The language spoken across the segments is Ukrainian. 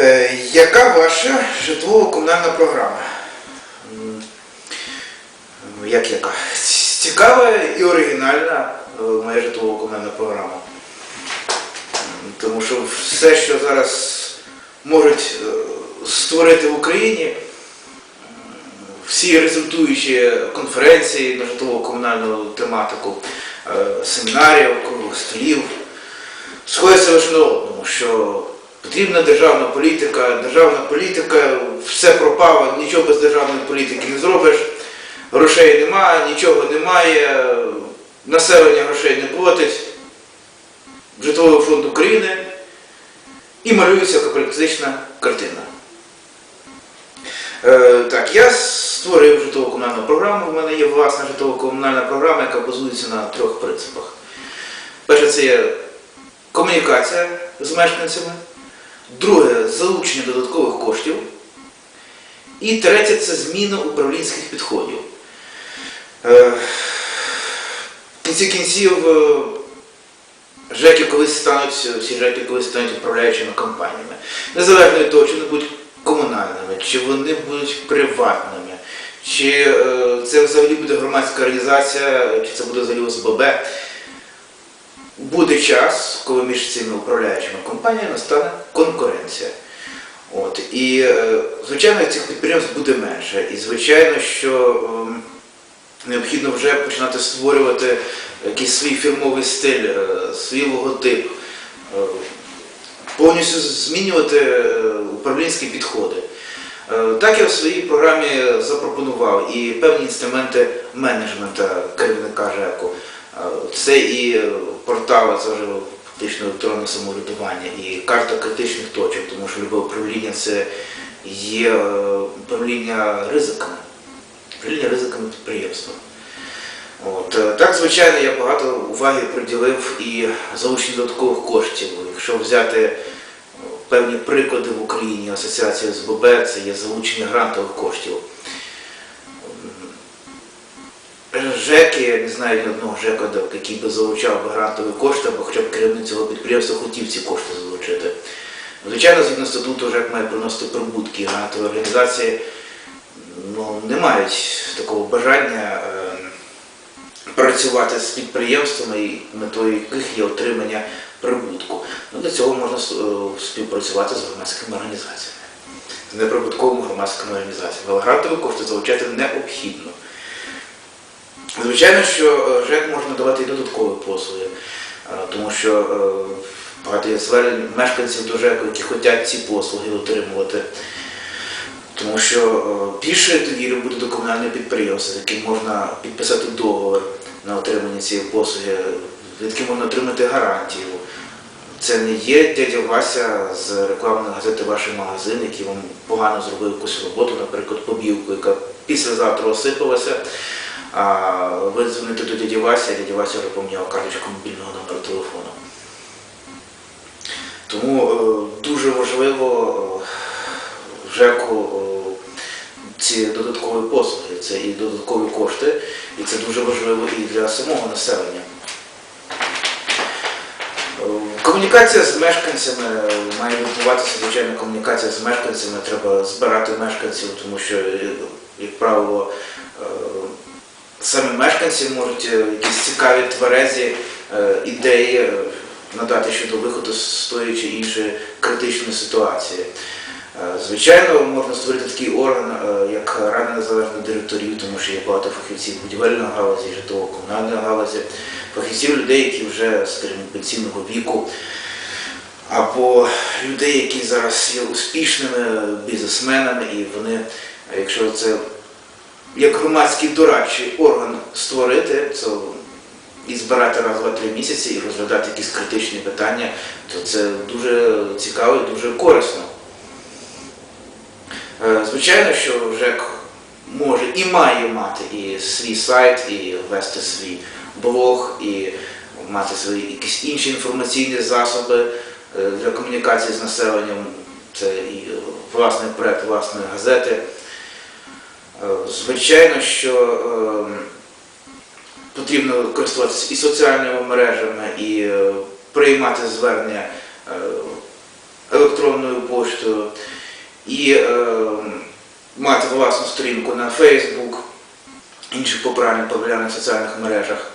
Е, Яка ваша житлово-комунальна програма? Як яка? Цікава і оригінальна е, моя житлово-комунальна програма. Тому що все, що зараз можуть е, створити в Україні, всі результуючі конференції на житлово-комунальну тематику, семінарів, круглих столів, сходяться лише на одному, що потрібна державна політика, державна політика, все пропало, нічого без державної політики не зробиш, грошей немає, нічого немає, населення грошей не платить, житловий фонд України і малюється капіталістична картина. Е, так, я створив житлово-комунальну програму. У мене є власна житлово-комунальна програма, яка базується на трьох принципах. Перше, це є комунікація з мешканцями. Друге залучення додаткових коштів. І третє це зміна управлінських підходів. Е, В кінці кінців е, ЖЕКи колись стануть, всі ЖЕКи колись стануть управляючими компаніями. Незалежно від того, чи вони будуть комунальними, чи вони будуть приватними, чи е, це взагалі буде громадська організація, чи це буде взагалі ОСББ. Буде час, коли між цими управляючими компаніями настане конкуренція. От. І, е, звичайно, цих підприємств буде менше. І, звичайно, що ем, необхідно вже починати створювати якийсь свій фірмовий стиль, е, свій логотип, е, повністю змінювати управлінські підходи. Так я в своїй програмі запропонував і певні інструменти менеджмента керівника ЖЕКу. Це і е, портали, це вже фактично електронне самоврядування, і карта критичних точок, тому що любе управління це є е, управління ризиками, управління ризиками підприємства. От, е, так, звичайно, я багато уваги приділив і залученню додаткових коштів. Якщо взяти певні приклади в Україні, асоціація СББ, це є залучення грантових коштів. ЖЕКи, я не знаю одного ЖЕКа, який би залучав грантові кошти, або хоча б керівник цього підприємства хотів ці кошти залучити. Звичайно, згідно статуту, ЖЕК має приносити прибутки, грантові організації ну, не мають такого бажання е, працювати з підприємствами, і метою яких є отримання прибутку. Ну, для цього можна е, співпрацювати з громадськими організаціями, з неприбутковими громадськими організаціями. Але грантові кошти залучати необхідно. Звичайно, що е, ЖЕК може надавати і додаткові послуги, е, тому що е, багато є звернень мешканців до ЖЕКу, які хочуть ці послуги отримувати. Тому що більше довіри буде до комунального підприємства, з яким можна підписати договір на отримання цієї послуги, від яким можна отримати гарантію. Це не є дядя Вася з рекламної газети Ваш магазин, який вам погано зробив якусь роботу, наприклад, побівку, яка післязавтра осипалася. А ви дзвоните до дяді Вася, дядя Вася вже поміняв карточку мобільного номеру телефону. Тому е, дуже важливо е, ЖЕКу е, ці додаткові послуги, це і додаткові кошти, і це дуже важливо і для самого населення. Комунікація з мешканцями має відбуватися, звичайно, комунікація з мешканцями, треба збирати мешканців, тому що, як правило, е, самі мешканці можуть е, якісь цікаві тверезі е, ідеї е, надати щодо виходу з тої чи іншої критичної ситуації. Звичайно, можна створити такий орган, як Рада незалежних директорів, тому що є багато фахівців будівельної галузі, житлово-комунальної галузі, фахівців людей, які вже, скажімо, пенсійного віку, або людей, які зараз є успішними бізнесменами, і вони, якщо це як громадський дорадчий орган створити, то і збирати раз, два, три місяці і розглядати якісь критичні питання, то це дуже цікаво і дуже корисно. Е, Звичайно, що ЖЕК може і має мати і свій сайт, і вести свій блог, і мати свої якісь інші інформаційні засоби е, для комунікації з населенням. Це і власний проект власної газети. Е, Звичайно, що е, потрібно користуватися і соціальними мережами, і е, приймати звернення е, електронною поштою, і е, мати власну сторінку на Facebook, інших популярних популярних соціальних мережах,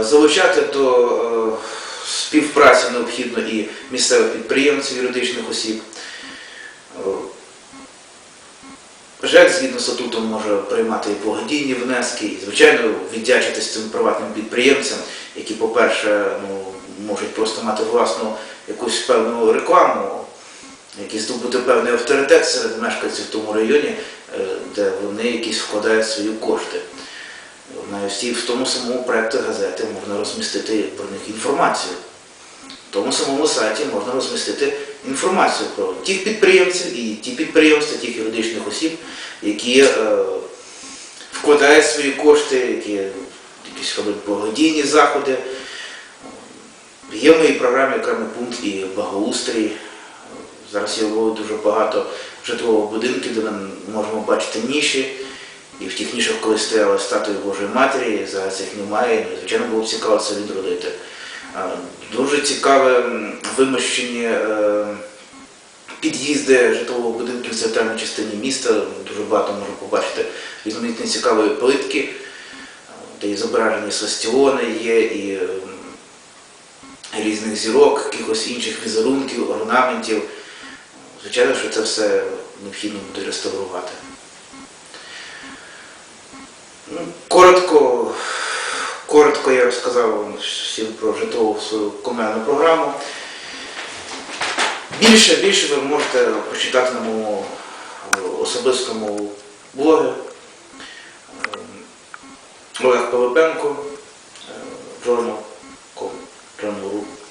залучати до співпраці необхідно і місцевих підприємців, юридичних осіб. ЖЕК згідно з статутом може приймати і благодійні внески, і, звичайно, віддячитись цим приватним підприємцям, які, по-перше, ну, можуть просто мати власну якусь певну рекламу, який здобути певний авторитет серед мешканців в тому районі, е, де вони якісь вкладають свої кошти. На всі в тому самому проєкті газети можна розмістити про них інформацію. В тому самому сайті можна розмістити інформацію про тих підприємців і ті підприємства, тих юридичних осіб, які е, вкладають свої кошти, які якісь роблять благодійні заходи. Є в моїй програмі окремий пункт і благоустрій. Зараз є дуже багато житлових будинків, де ми можемо бачити ніші. І в тих нішах, коли стояла статуя Божої Матері, зараз їх немає. І, звичайно, було цікаво це відродити. Дуже цікаве вимощені е, під'їзди житлових будинків в центральній частині міста. Дуже багато можна побачити різноманітні цікаві плитки, де і зображені свастіони є, і різних зірок, якихось інших візерунків, орнаментів. Звичайно, що це все необхідно буде реставрувати. Ну, коротко, коротко я розказав вам всім про житлову свою комунальну програму. Більше, більше ви можете почитати на моєму е, особистому блогі Ем, Олег Пилипенко, е, journal.com, journal.ru.